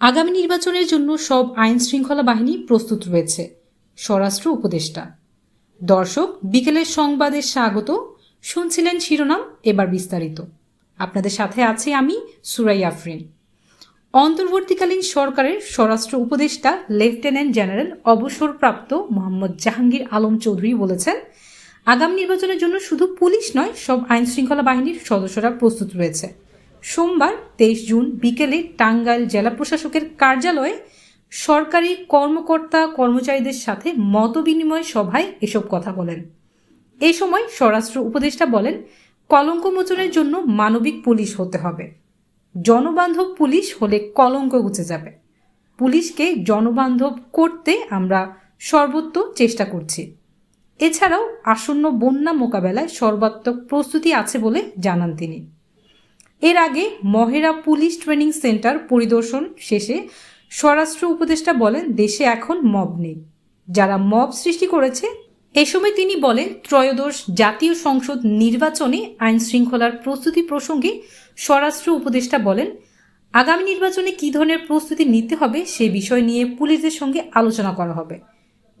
আগামী নির্বাচনের জন্য সব আইন শৃঙ্খলা বাহিনী প্রস্তুত রয়েছে। স্বরাষ্ট্র উপদেষ্টা। দর্শক, বিকেলের সংবাদে স্বাগত। শুনছিলেন শিরোনাম, এবার বিস্তারিত। আপনাদের সাথে আছি আমি সুরাই আফরিন। অন্তর্বর্তীকালীন সরকারের স্বরাষ্ট্র উপদেষ্টা, লেফটেন্যান্ট জেনারেল অবসরপ্রাপ্ত মোহাম্মদ জাহাঙ্গীর আলম চৌধুরী বলেছেন, আগামী নির্বাচনের জন্য শুধু পুলিশ নয়, সব আইন শৃঙ্খলা বাহিনীর সদস্যরা প্রস্তুত রয়েছে। সোমবার তেইশ জুন বিকেলে টাঙ্গাইল জেলা প্রশাসকের কার্যালয়ে সরকারি কর্মকর্তা কর্মচারীদের সাথে মতবিনিময় সভায় এসব কথা বলেন। এই সময় স্বরাষ্ট্র উপদেষ্টা বলেন, কলঙ্ক মোচনের জন্য মানবিক পুলিশ হতে হবে। জনবান্ধব পুলিশ হলে কলঙ্ক গুছে যাবে। পুলিশকে জনবান্ধব করতে আমরা সর্বোত্ত চেষ্টা করছি। এছাড়াও আসন্ন বন্যা মোকাবেলায় সর্বাত্মক প্রস্তুতি আছে বলে জানান তিনি। এর আগে মহেরা পুলিশ ট্রেনিং সেন্টার পরিদর্শন শেষে স্বরাষ্ট্র উপদেষ্টা বলেন, দেশে এখন মব নেই। যারা মব সৃষ্টি করেছে, এ সময় তিনি বলেন, ত্রয়োদশ জাতীয় সংসদ নির্বাচনে আইন শৃঙ্খলার প্রস্তুতি প্রসঙ্গে স্বরাষ্ট্র উপদেষ্টা বলেন, আগামী নির্বাচনে কী ধরনের প্রস্তুতি নিতে হবে সে বিষয় নিয়ে পুলিশদের সঙ্গে আলোচনা করা হবে।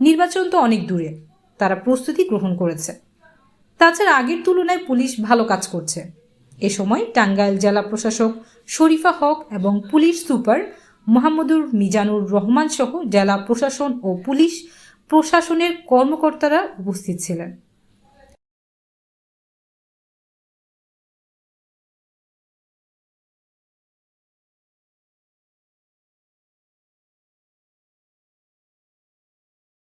নির্বাচন তো অনেক দূরে, তারা প্রস্তুতি গ্রহণ করেছে। তাছাড়া আগের তুলনায় পুলিশ ভালো কাজ করছে। এ সময় টাঙ্গাইল জেলা প্রশাসক শরীফা হক এবং পুলিশ সুপার মোহাম্মদুর মিজানুর রহমান সহ জেলা প্রশাসন ও পুলিশ প্রশাসনের কর্মকর্তারা উপস্থিত ছিলেন।